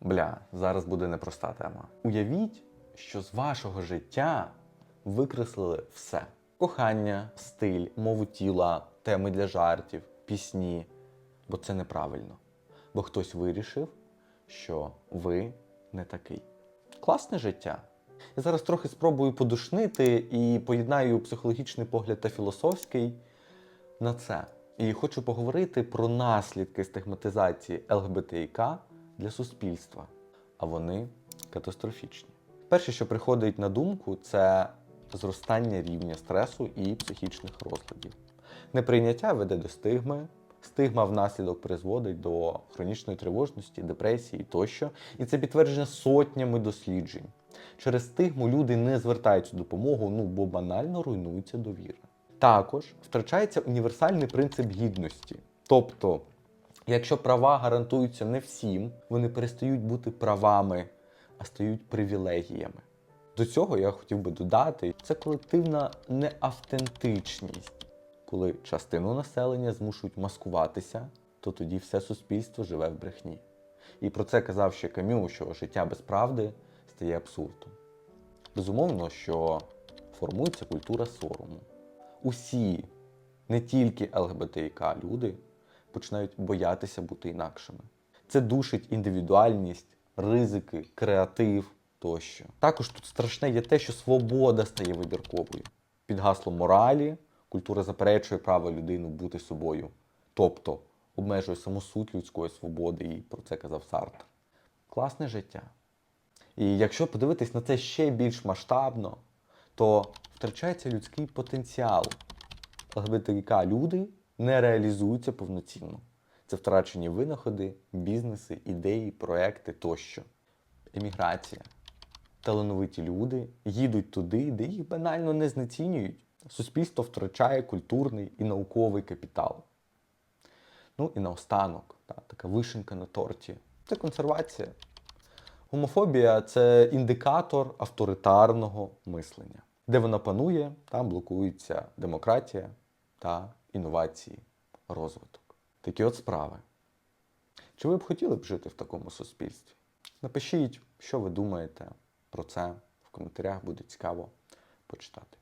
Бля, зараз буде непроста тема. Уявіть, що з вашого життя викреслили все: кохання, стиль, мову тіла, теми для жартів, пісні. Бо це неправильно. Бо хтось вирішив, що ви не такий. Класне життя. Я зараз трохи спробую подушнити і поєднаю психологічний погляд та філософський на це. І хочу поговорити про наслідки стигматизації ЛГБТІК для суспільства. А вони катастрофічні. Перше, що приходить на думку, це зростання рівня стресу і психічних розладів. Неприйняття веде до стигми. Стигма внаслідок призводить до хронічної тривожності, депресії тощо. І це підтверджено сотнями досліджень. Через стигму люди не звертаються допомогу, ну бо банально руйнується довіра. Також втрачається універсальний принцип гідності. Тобто, якщо права гарантуються не всім, вони перестають бути правами, а стають привілегіями. До цього я хотів би додати, це колективна неавтентичність. Коли частину населення змушують маскуватися, то тоді все суспільство живе в брехні. І про це казав ще Камю, що життя без правди стає абсурдом. Безумовно, що формується культура сорому. Усі, не тільки ЛГБТІК люди, починають боятися бути інакшими. Це душить індивідуальність, ризики, креатив тощо. Також тут страшне є те, що свобода стає вибірковою. Під гаслом моралі культура заперечує право людини бути собою, тобто обмежує саму суть людської свободи, і про це казав Сартр. Класне життя. І якщо подивитись на це ще більш масштабно, то втрачається людський потенціал. ЛГБТК люди не реалізуються повноцінно. Це втрачені винаходи, бізнеси, ідеї, проекти тощо. Еміграція. Талановиті люди їдуть туди, де їх банально не знецінюють. Суспільство втрачає культурний і науковий капітал. Ну і наостанок, та, така вишенка на торті. Це консервація. Гомофобія це індикатор авторитарного мислення. Де вона панує, там блокується демократія та інновації, розвиток. Такі от справи. Чи ви б хотіли б жити в такому суспільстві? Напишіть, що ви думаєте про це в коментарях, буде цікаво почитати.